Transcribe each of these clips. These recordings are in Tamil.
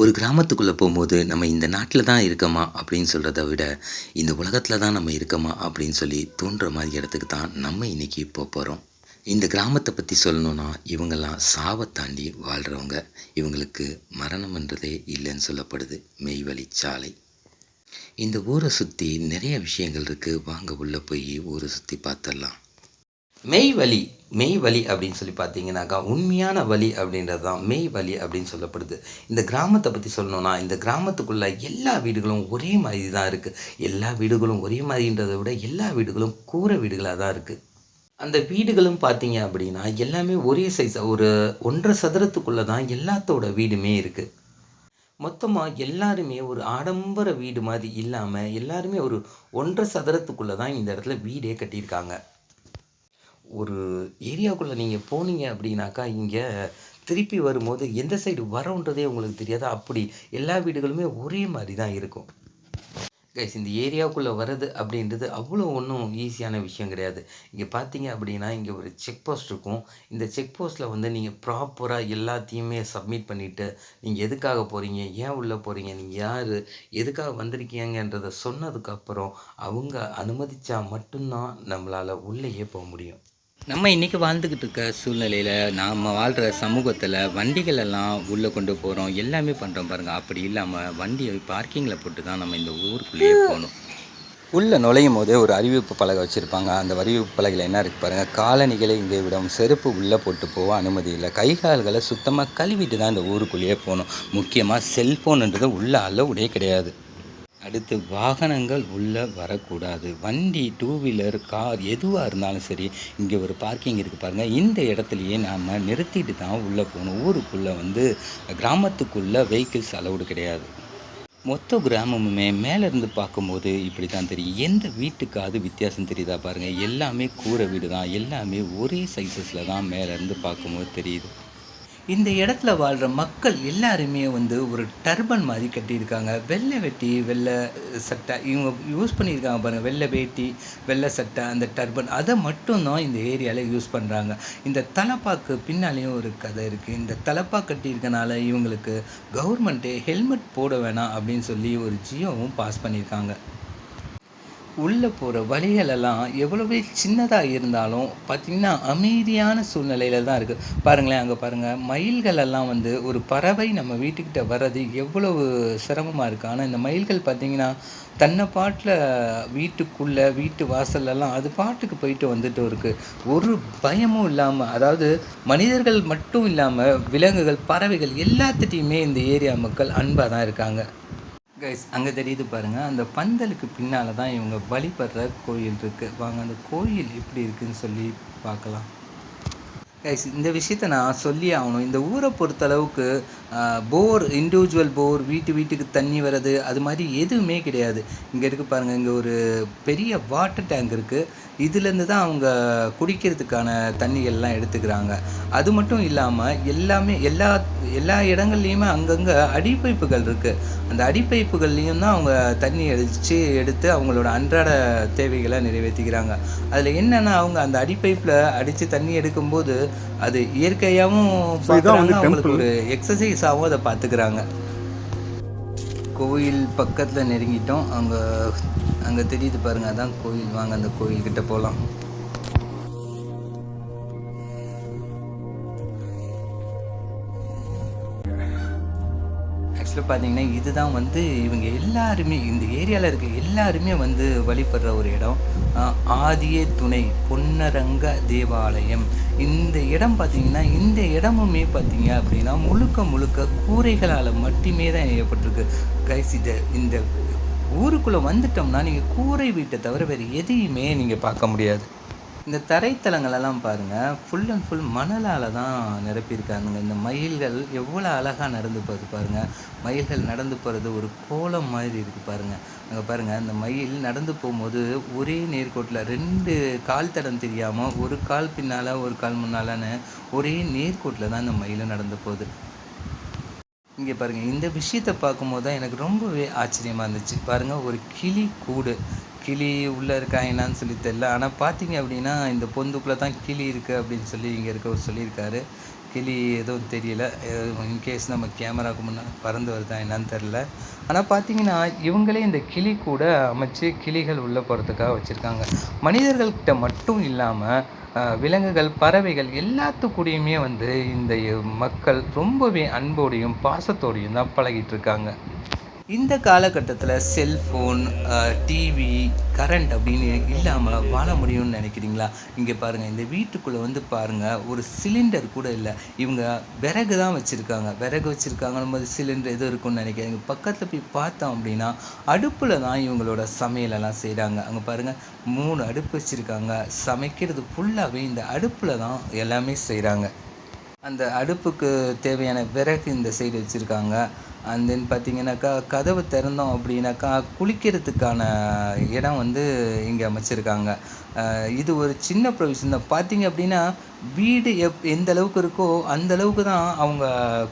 ஒரு கிராமத்துக்குள்ளே போகும்போது நம்ம இந்த நாட்டில் தான் இருக்கோமா அப்படின்னு சொல்கிறத விட இந்த உலகத்தில் தான் நம்ம இருக்கோமா அப்படின்னு சொல்லி தோன்ற மாதிரி இடத்துக்கு தான் நம்ம இன்றைக்கி போக போகிறோம் இந்த கிராமத்தை பற்றி சொல்லணுன்னா இவங்கெல்லாம் சாவை தாண்டி வாழ்கிறவங்க இவங்களுக்கு மரணம்ன்றதே இல்லைன்னு சொல்லப்படுது. மெய்வழி சாலை. இந்த ஊரை சுற்றி நிறைய விஷயங்கள் இருக்குது வாங்க உள்ளே போய் ஊரை சுற்றி பார்த்துடலாம். மெய் வலி மெய் வலி அப்படின்னு சொல்லி பார்த்தீங்கன்னாக்கா உண்மையான வலி அப்படின்றது தான். மெய் வலி அப்படின்னு சொல்லப்படுது. இந்த கிராமத்தை பற்றி சொல்லணும்னா இந்த கிராமத்துக்குள்ள எல்லா வீடுகளும் ஒரே மாதிரி தான் இருக்குது எல்லா வீடுகளும் ஒரே மாதிரின்றதை விட எல்லா வீடுகளும் கூரை வீடுகளாக தான் இருக்குது அந்த வீடுகளும் பார்த்தீங்க அப்படின்னா எல்லாமே ஒரே சைஸ் ஒரு ஒன்றரை சதுரத்துக்குள்ளே தான் எல்லாத்தோட வீடுமே இருக்குது மொத்தமாக எல்லாருமே ஒரு ஆடம்பர வீடு மாதிரி இல்லாமல் எல்லாருமே ஒரு ஒன்றரை சதுரத்துக்குள்ளே தான் இந்த இடத்துல வீடே கட்டியிருக்காங்க. ஒரு ஏரியாவுக்குள்ளே நீங்கள் போனீங்க அப்படின்னாக்கா இங்கே திருப்பி வரும்போது எந்த சைடு வரோன்றதே உங்களுக்கு தெரியாது. அப்படி எல்லா வீடுகளுமே ஒரே மாதிரி தான் இருக்கும். கைஸ் இந்த ஏரியாவுக்குள்ளே வர்றது அப்படின்றது அவ்வளோ ஒன்றும் ஈஸியான விஷயம் கிடையாது. இங்கே பார்த்தீங்க அப்படின்னா இங்கே ஒரு செக் போஸ்ட் இருக்கும். இந்த செக் போஸ்ட்டில் வந்து நீங்கள் ப்ராப்பராக எல்லாத்தையுமே சப்மிட் பண்ணிவிட்டு நீங்கள் எதுக்காக போகிறீங்க ஏன் உள்ளே போகிறீங்க நீங்கள் யார் எதுக்காக வந்திருக்கீங்கன்றதை சொன்னதுக்கப்புறம் அவங்க அனுமதித்தா மட்டும்தான் நம்மளால் உள்ளேயே போக முடியும். நம்ம இன்றைக்கி வாழ்ந்துக்கிட்டு இருக்க சூழ்நிலையில் நாம் வாழ்கிற சமூகத்தில் வண்டிகள் எல்லாம் உள்ளே கொண்டு போகிறோம் எல்லாமே பண்ணுறோம் பாருங்கள் அப்படி இல்லாமல் வண்டியை பார்க்கிங்கில் போட்டு தான் நம்ம இந்த ஊருக்குள்ளேயே போகணும். உள்ளே நுழையும் போதே ஒரு அறிவிப்பு பலகை வச்சுருப்பாங்க. அந்த அறிவிப்பு பலகையில் என்ன இருக்குது பாருங்கள் காலணிகளை இங்கே விடும் செருப்பு உள்ளே போட்டு போக அனுமதி இல்லை. கை கால்களை சுத்தமாக கழுவிட்டு தான் இந்த ஊருக்குள்ளேயே போகணும். முக்கியமாக செல்ஃபோனுன்றது உள்ள அளவுடைய கிடையாது. அடுத்து வாகனங்கள் உள்ளே வரக்கூடாது. வண்டி டூ வீலர் கார் எதுவாக இருந்தாலும் சரி இங்கே ஒரு பார்க்கிங் இருக்குது பாருங்கள் இந்த இடத்துலையே நாம் நிறுத்திட்டு தான் உள்ளே போகணும். ஊருக்குள்ளே வந்து கிராமத்துக்குள்ளே வெஹிக்கிள்ஸ் அலவுடு கிடையாது. மொத்த கிராமமுமே மேலேருந்து பார்க்கும்போது இப்படி தான் தெரியும். எந்த வீட்டுக்காவது வித்தியாசம் தெரியுதா பாருங்கள் எல்லாமே கூரை வீடு தான். எல்லாமே ஒரே சைஸஸில் தான் மேலேருந்து பார்க்கும்போது தெரியுது. இந்த இடத்துல வாழ்கிற மக்கள் எல்லாருமே வந்து ஒரு டர்பன் மாதிரி கட்டியிருக்காங்க. வெள்ளை வெட்டி வெள்ளை சட்டை. இவங்க யூஸ் பண்ணியிருக்காங்க பாருங்கள் வெள்ளை வேட்டி வெள்ளை சட்டை அந்த டர்பன். அதை மட்டும்தான் இந்த ஏரியாவில் யூஸ் பண்ணுறாங்க இந்த தலப்பாக்கு பின்னாலேயும் ஒரு கதை இருக்குது இந்த தலப்பா கட்டியிருக்கனால இவங்களுக்கு கவர்மெண்ட்டே ஹெல்மெட் போட வேணாம் அப்படின்னு சொல்லி ஒரு ஜியோவும் பாஸ் பண்ணியிருக்காங்க. உள்ளே போகிற வழிகளெல்லாம் எவ்வளவே சின்னதாக இருந்தாலும் பார்த்திங்கன்னா அமைதியான சூழ்நிலையில் தான் இருக்குது பாருங்களேன் அங்கே பாருங்கள் மயில்கள் எல்லாம் வந்து ஒரு பறவை நம்ம வீட்டுக்கிட்ட வர்றது எவ்வளவு சிரமமாக இருக்குது ஆனால் இந்த மயில்கள் பார்த்திங்கன்னா தன்னை பாட்டில் வீட்டுக்குள்ளே வீட்டு வாசல்லலாம் அது பாட்டுக்கு போயிட்டு வந்துட்டு இருக்குது ஒரு பயமும் இல்லாமல் அதாவது மனிதர்கள் மட்டும் இல்லாமல் விலங்குகள் பறவைகள் எல்லாத்துட்டையுமே இந்த ஏரியா மக்கள் அன்பாக தான் இருக்காங்க. கைஸ் அங்கே தெரியுது பாருங்கள் அந்த பந்தலுக்கு பின்னால் தான் இவங்க வழிபடுற கோயில் இருக்குது வாங்க அந்த கோயில் எப்படி இருக்குன்னு சொல்லி பார்க்கலாம். கைஸ் இந்த விஷயத்த நான் சொல்லி ஆகணும். இந்த ஊரை பொறுத்தளவுக்கு போர் இண்டிவிஜுவல் போர் வீட்டு வீட்டுக்கு தண்ணி வர்றது அது மாதிரி எதுவுமே கிடையாது. இங்கே இருக்குது பாருங்கள் இங்கே ஒரு பெரிய வாட்டர் டேங்க் இருக்குது இதுலேருந்து தான் அவங்க குடிக்கிறதுக்கான தண்ணிகள்லாம் எடுத்துக்கிறாங்க. அது மட்டும் இல்லாமல் எல்லாமே எல்லா எல்லா இடங்கள்லையுமே அங்கங்கே அடிப்பைப்புகள் இருக்குது அந்த அடிப்பைப்புகள்லேயும் தான் அவங்க தண்ணி அடித்து எடுத்து அவங்களோட அன்றாட தேவைகளை நிறைவேற்றிக்கிறாங்க அதில் என்னென்னா அவங்க அந்த அடிப்பைப்பில் அடித்து தண்ணி எடுக்கும்போது அது இயற்கையாகவும் பார்க்குறாங்க அவங்களுக்கு ஒரு எக்ஸசைஸாகவும் அதை பார்த்துக்கிறாங்க. கோயில் பக்கத்தில் நெருங்கிட்டோம். அங்கே அங்கே தெரியுது பாருங்கள் அதான் கோயில். வாங்க அந்த கோயில்கிட்ட போகலாம் ஆக்சுவலாக பார்த்தீங்கன்னா இதுதான் வந்து இவங்க எல்லாருமே இந்த ஏரியாவில் இருக்க எல்லாருமே வந்து வழிபடுற ஒரு இடம். ஆதியே துணை பொன்னரங்க தேவாலயம். இந்த இடம் பார்த்தீங்கன்னா இந்த இடமுமே பார்த்தீங்க அப்படின்னா முழுக்க முழுக்க கூரைகளால் மட்டுமே தான் ஏற்பட்டிருக்கு கைஸ் இதை இந்த ஊருக்குள்ளே வந்துட்டோம்னா நீங்கள் கூரை வீட்டை தவிர வேறு எதையுமே நீங்கள் பார்க்க முடியாது. இந்த தரைத்தலங்களெல்லாம் பாருங்கள் ஃபுல் அண்ட் ஃபுல் மணலால் தான் நிரப்பியிருக்காங்க இந்த மயில்கள் எவ்வளோ அழகாக நடந்து போகுது பாருங்கள் மயில்கள் நடந்து போகிறது ஒரு கோலம் மாதிரி இருக்குது பாருங்கள் அங்கே பாருங்கள் அந்த மயில் நடந்து போகும்போது ஒரே நேர்கோட்டில் ரெண்டு கால் தடம் தெரியாமல் ஒரு கால் பின்னால் ஒரு கால் முன்னாலான்னு ஒரே நேர்கோட்டில் தான் அந்த மயிலும் நடந்து போகுது. இங்கே பாருங்கள் இந்த விஷயத்தை பார்க்கும்போது தான் எனக்கு ரொம்பவே ஆச்சரியமாக இருந்துச்சு. பாருங்கள் ஒரு கிளி கூடு. கிளி உள்ளே இருக்கா என்னான்னு சொல்லி தெரில ஆனால் பார்த்தீங்க அப்படின்னா இந்த பொந்துக்குள்ளே தான் கிளி இருக்குது அப்படின்னு சொல்லி இங்கே இருக்கவர் சொல்லியிருக்காரு. கிளி எதுவும் தெரியல. இன்கேஸ் நம்ம கேமராவுக்கு முன்னே பறந்து வருதா என்னன்னு தெரில ஆனால் பார்த்தீங்கன்னா இவங்களே இந்த கிளி கூட அமைச்சு கிளிகள் உள்ளே போகிறதுக்காக வச்சுருக்காங்க. மனிதர்கள்கிட்ட மட்டும் இல்லாமல் விலங்குகள் பறவைகள் எல்லாத்துக்கூடயுமே வந்து இந்த மக்கள் ரொம்பவே அன்போடையும் பாசத்தோடையும் தான் பழகிட்டு இருக்காங்க. இந்த காலகட்டத்தில் செல்ஃபோன் டிவி கரண்ட் அப்படின்னு இல்லாமல் வாழ முடியும்னு நினைக்கிறீங்களா? இங்கே பாருங்கள் இந்த வீட்டுக்குள்ளே வந்து பாருங்கள் ஒரு சிலிண்டர் கூட இல்லை. இவங்க விறகு தான் வச்சுருக்காங்க. விறகு வச்சுருக்காங்க போது சிலிண்டர் எதுவும் இருக்கும்னு நினைக்கிறாங்க பக்கத்தில் போய் பார்த்தோம் அப்படின்னா அடுப்பில் தான் இவங்களோட சமையலெல்லாம் செய்கிறாங்க அங்கே பாருங்கள் மூணு அடுப்பு வச்சுருக்காங்க. சமைக்கிறது ஃபுல்லாகவே இந்த அடுப்பில் தான் எல்லாமே செய்கிறாங்க அந்த அடுப்புக்கு தேவையான விறகு இந்த சைடு வச்சுருக்காங்க. அண்ட் தென் பார்த்தீங்கன்னாக்கா கதவு திறந்தோம் அப்படின்னாக்கா குளிக்கிறதுக்கான இடம் வந்து இங்கே அமைச்சிருக்காங்க. இது ஒரு சின்ன ப்ரொவிஷன் தான். பார்த்தீங்க அப்படின்னா வீடு எப் எந்த அளவுக்கு இருக்கோ அந்த அளவுக்கு தான் அவங்க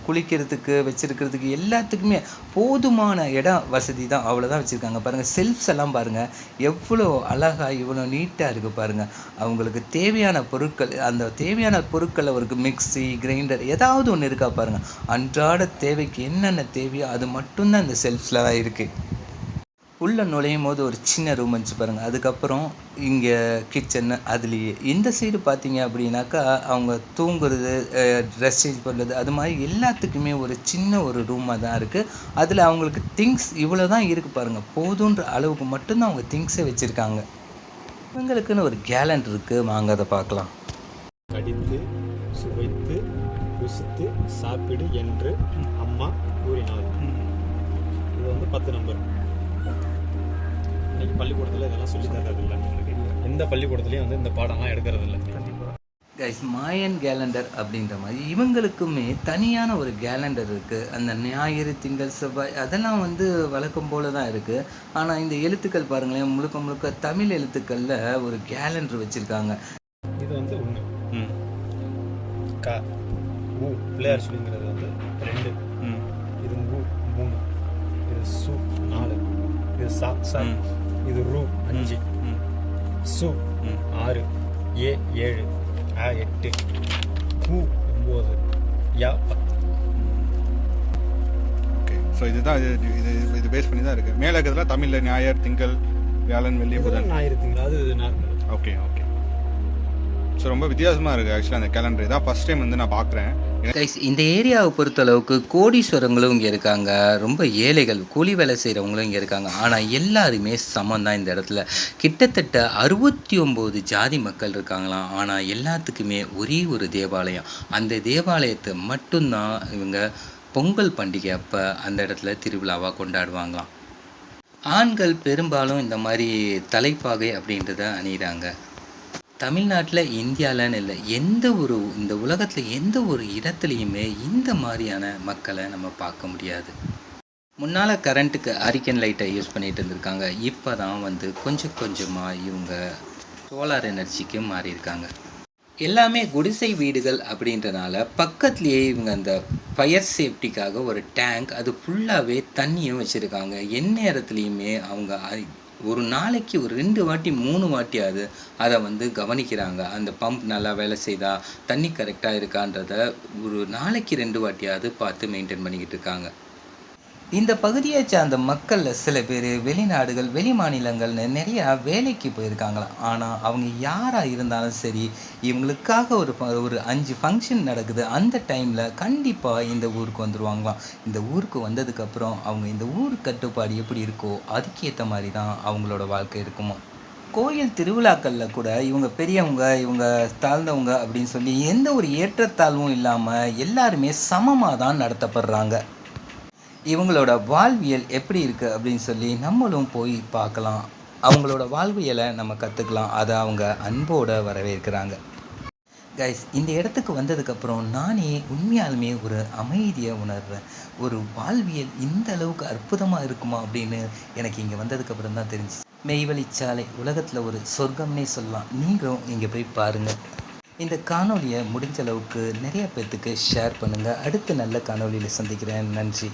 குளிக்கிறதுக்கு வச்சிருக்கிறதுக்கு எல்லாத்துக்குமே போதுமான இடம் வசதி தான் அவ்வளோதான் வச்சுருக்காங்க. பாருங்கள் செல்ஃப்ஸ் எல்லாம் பாருங்கள் எவ்வளோ அழகாக இவ்வளோ நீட்டாக இருக்குது பாருங்கள் அவங்களுக்கு தேவையான பொருட்கள் அந்த தேவையான பொருட்கள் அவருக்கு மிக்ஸி கிரைண்டர் ஏதாவது ஒன்று இருக்கா பாருங்கள் அன்றாட தேவைக்கு என்னென்ன தேவையோ அது மட்டும்தான் இந்த செல்ஃப்ஸில் தான் இருக்குது உள்ளே நுழையும் போது ஒரு சின்ன ரூம் வந்துச்சு பாருங்கள் அதுக்கப்புறம் இங்கே கிச்சன் அதுலேயே. இந்த சைடு பார்த்தீங்க அப்படின்னாக்கா அவங்க தூங்குறது ட்ரெஸ் சேஞ்ச் பண்ணுறது அது மாதிரி எல்லாத்துக்குமே ஒரு சின்ன ஒரு ரூமாக தான் இருக்குது அதில் அவங்களுக்கு திங்ஸ் இவ்வளோ தான் இருக்குது பாருங்கள் போதுன்ற அளவுக்கு மட்டும்தான் அவங்க திங்ஸை வச்சுருக்காங்க. இவங்களுக்குன்னு ஒரு கேலண்ட் இருக்குது வாங்க அதை பார்க்கலாம். கடித்து சுவைத்து ருசித்து சாப்பிடு என்று அம்மா கூறினாள். இது வந்து பத்து நம்பர். இன்னைக்கு பள்ளிக்கூடத்தில் இதெல்லாம் சொல்லி தர்றதில்லை. எந்த பள்ளிக்கூடத்துலையும் வந்து இந்த பாடம்லாம் எடுக்கிறதில்ல. கைஸ் மாயன் கேலண்டர் அப்படின்ற மாதிரி இவங்களுக்குமே தனியான ஒரு கேலண்டர் இருக்குது அந்த ஞாயிறு திங்கள் செவ்வாய் அதெல்லாம் வந்து வழக்கம் போல தான் இருக்குது ஆனால் இந்த எழுத்துக்கள் பாருங்களேன் முழுக்க முழுக்க தமிழ் எழுத்துக்களில் ஒரு கேலண்டர் வச்சுருக்காங்க. இது வந்து ஒன்று க. ஊ பிள்ளையார் சொல்லிங்கிறது வந்து ரெண்டு. இது ஊ மூணு. இது சு நாலு. இது சா சா. இது ரூ அஞ்சு. சு ஆறு. ஏ ஏழு. ஆ எட்டு. கூ ஒம்பது. யா பத்து. ஓகே. ஸோ இதுதான் இது இது இது பேஸ் பண்ணி தான் இருக்குது மேலே இருக்கிறதுல தமிழில் ஞாயிறு திங்கள் வியாழன் வெள்ளி புதன். ஞாயிறு திங்கள். அது நார்மல். Okay okay. ஸோ ரொம்ப வித்தியாசமாக இருக்குது ஆக்சுவலாக அந்த கேலண்டர் தான் ஃபஸ்ட் டைம் வந்து நான் பார்க்குறேன் கைஸ் இந்த ஏரியாவை பொறுத்தளவுக்கு கோடீஸ்வரங்களும் இங்கே இருக்காங்க. ரொம்ப ஏழைகள் கூலி வேலை செய்கிறவங்களும் இங்கே இருக்காங்க. ஆனால் எல்லாருமே சமம் தான் இந்த இடத்துல. கிட்டத்தட்ட அறுபத்தி ஒம்பது ஜாதி மக்கள் இருக்காங்களாம். ஆனால் எல்லாத்துக்குமே ஒரே ஒரு தேவாலயம். அந்த தேவாலயத்தை மட்டும்தான் இவங்க பொங்கல் பண்டிகை அப்போ அந்த இடத்துல திருவிழாவாக கொண்டாடுவாங்களாம். ஆண்கள் பெரும்பாலும் இந்த மாதிரி தலைப்பாகை அப்படின்றத அணிகிறாங்க தமிழ்நாட்டில் இந்தியாவிலன்னு இல்லை எந்த ஒரு இந்த உலகத்தில் எந்த ஒரு இடத்துலையுமே இந்த மாதிரியான மக்களை நம்ம பார்க்க முடியாது. முன்னால் கரண்ட்டுக்கு அரிக்கன் லைட்டை யூஸ் பண்ணிகிட்டு இருந்திருக்காங்க. இப்போ தான் வந்து கொஞ்சம் கொஞ்சமாக இவங்க சோலார் எனர்ஜிக்கு மாறியிருக்காங்க. எல்லாமே குடிசை வீடுகள் அப்படின்றனால பக்கத்துலேயே இவங்க அந்த ஃபயர் சேஃப்டிக்காக ஒரு டேங்க் அது ஃபுல்லாகவே தண்ணியும் வச்சுருக்காங்க. எந்நேரத்துலேயுமே அவங்க ஒரு நாளைக்கு ஒரு ரெண்டு வாட்டி மூணு வாட்டியாவது அதை வந்து கவனிக்கிறாங்க. அந்த பம்ப் நல்லா வேலை செய்தா தண்ணி கரெக்டாக இருக்கான்றத ஒரு நாளைக்கு ரெண்டு வாட்டியாவது பார்த்து மெயின்டைன் பண்ணிக்கிட்டு இருக்காங்க. இந்த பகுதியை சார்ந்த மக்களில் சில பேர் வெளிநாடுகள் வெளி மாநிலங்கள்னு நிறையா வேலைக்கு போயிருக்காங்களாம் ஆனால் அவங்க யாராக இருந்தாலும் சரி இவங்களுக்காக ஒரு ஒரு அஞ்சு ஃபங்க்ஷன் நடக்குது. அந்த டைமில் கண்டிப்பாக இந்த ஊருக்கு வந்துடுவாங்களாம் இந்த ஊருக்கு வந்ததுக்கப்புறம் அவங்க இந்த ஊர் கட்டுப்பாடு எப்படி இருக்கோ அதுக்கேற்ற மாதிரி தான் அவங்களோட வாழ்க்கை இருக்குமோ கோயில் திருவிழாக்களில் கூட இவங்க பெரியவங்க இவங்க தாழ்ந்தவங்க அப்படின்னு சொல்லி எந்த ஒரு ஏற்றத்தாழ்வும் இல்லாமல் எல்லாருமே சமமாக தான் நடத்தப்படுறாங்க. இவங்களோட வாழ்வியல் எப்படி இருக்குது அப்படின்னு சொல்லி நம்மளும் போய் பார்க்கலாம். அவங்களோட வாழ்வியலை நம்ம கற்றுக்கலாம் அதை அவங்க அன்போடு வரவேற்கிறாங்க. கைஸ் இந்த இடத்துக்கு வந்ததுக்கப்புறம் நானே உண்மையாலுமே ஒரு அமைதியை உணர்றேன். ஒரு வாழ்வியல் இந்த அளவுக்கு அற்புதமாக இருக்குமா அப்படின்னு எனக்கு இங்கே வந்ததுக்கப்புறம் தான் தெரிஞ்சு மெய்வழிச்சாலை உலகத்தில் ஒரு சொர்க்கம்னே சொல்லலாம். நீங்களும் இங்கே போய் பாருங்கள் இந்த காணொலியை முடிஞ்ச அளவுக்கு நிறைய பேர்த்துக்கு ஷேர் பண்ணுங்கள் அடுத்த நல்ல காணொளியில் சந்திக்கிறேன். நன்றி.